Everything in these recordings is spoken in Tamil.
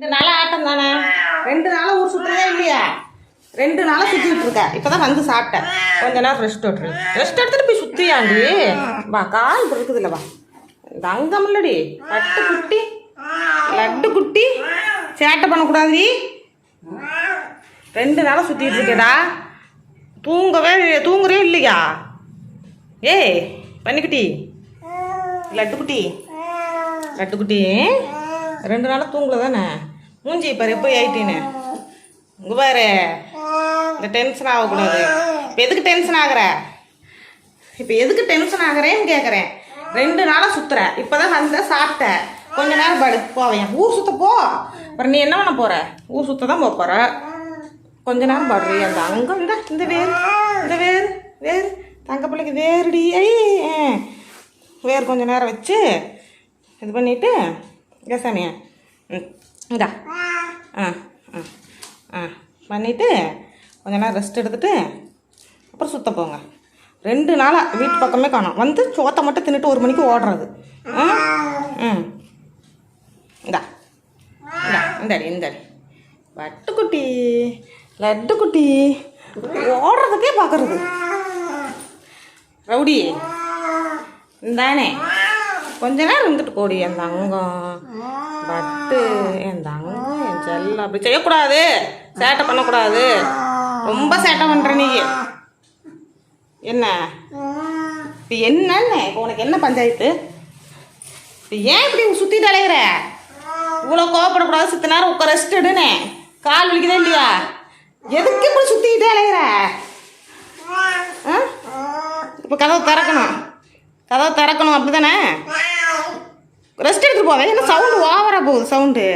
ரெண்டு நாளாக ஆட்டம் தானே? ரெண்டு நாளாக ஊர் சுற்றுறதே இல்லையா. ரெண்டு நாளாக சுத்திட்டு இருக்க. இப்பதான் வந்து சாப்பிட்டேன். கொஞ்ச நேரம் ரெஸ்ட் விட்டுரு ரெஸ்ட் எடுத்துட்டு போய் சுற்றியாண்டி வா கால் இப்படி இருக்குதுல்ல வா. இந்த இல்லடி. லட்டு குட்டி. லட்டு குட்டி. சேட்டை பண்ணக்கூடாது ரெண்டு நாளாக சுற்றிட்டு இருக்கேடா. தூங்கவே தூங்குறே இல்லையா? ஏய் பண்ணிக்குட்டி. லட்டு குட்டி. லட்டு குட்டி. ரெண்டு நாளாக தூங்கல தானே? மூஞ்சி பாரு எப்போ ஆயிட்டீன்னு இங்க பாரு. இந்த டென்ஷன் ஆகக்கூடாது. இப்போ எதுக்கு டென்ஷன் ஆகுற? இப்போ எதுக்கு டென்ஷன் ஆகிறேன்னு கேட்குறேன் ரெண்டு நாளாக சுற்றுற இப்போ தான் வந்த சாப்பிட்ட. கொஞ்ச நேரம் படு போவேன் ஊர் சுத்த போ. அப்புறம் நீ என்ன பண்ண போகிற ஊர் சுத்த தான் போக போகிற கொஞ்ச நேரம் படுறீ. அந்த அங்கே இந்த இந்த வேர் இந்த வேர் வேறு தங்க பிள்ளைக்கு வேறுடி ஐ வேறு கொஞ்ச நேரம் வச்சு இது பண்ணிவிட்டு கேசாமியா ம் இந்தா. ஆ ஆ ஆ. பண்ணிவிட்டு கொஞ்ச நேரம் ரெஸ்ட் எடுத்துகிட்டு அப்புறம் சுத்த போங்க. ரெண்டு நாளாக வீட்டு பக்கமே காணும். வந்து சோத்தை மட்டும் தின்னுட்டு ஒரு மணிக்கு ஓடுறது. ஆ? ம். இந்தா. இந்தா இந்தாடி இந்தாடி. வட்டுக்குட்டி லட்டுக்குட்டி. ஓடுறதுக்கே பார்க்குறது ரவுடி. இந்தானே. கொஞ்ச நேரம் இருந்துட்டு போடி என் தங்கம். பட்டு என் தங்கம் என் செல்லம். அப்படி செய்யக்கூடாது. சேட்டை பண்ணக்கூடாது. ரொம்ப சேட்டை பண்ணுற நீ. என்ன? இப்போ என்னன்னு? இப்போ உனக்கு என்ன பஞ்சாயத்து? இப்போ ஏன் இப்படி சுற்றிட்டு அலைகிற இவ்வளோ கோவப்படக்கூடாது. சித்த நேரம் உட்கார ரெஸ்ட் எடுனே கால் வலிக்குதா இல்லையா? எதுக்கு இப்படி சுற்றிக்கிட்டே அலைகிற இப்போ கதவை திறக்கணும் கதவை திறக்கணும் அப்படி தானே ரெஸ்ட் எடுத்துட்டு போவேன் ஏன்னா சவுண்டு ஓவராக போகுது சவுண்டு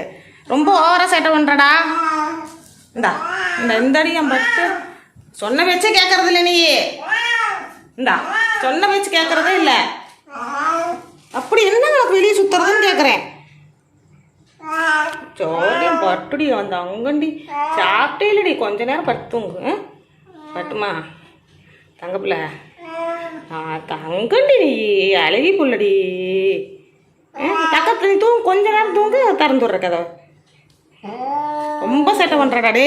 ரொம்ப ஓவராக சேட்டை பண்ணுறடா இந்தா இந்த இந்த அடியும் பட்டு. சொன்ன வச்சு கேட்கறது இல்லை நீ. இந்தா சொன்ன பேச்சு கேட்கறதே இல்லை. அப்படி என்ன உனக்கு வெளியே சுத்துறதுன்னு கேட்குறேன் சோடியம் பட்டுடி அந்த அங்கண்டி. சாப்பிட்டே இல்லடி கொஞ்ச நேரம் படுத்துங்க ஆ? பட்டுமா தங்கப்பிள்ள. தங்கண்டி நீ அழகி புள்ளடி. நீ தூங்கு கொஞ்ச நேரம் தூங்கு திறந்து விட்ற கதவை. ரொம்ப சேட்டை பண்ணுறடா டே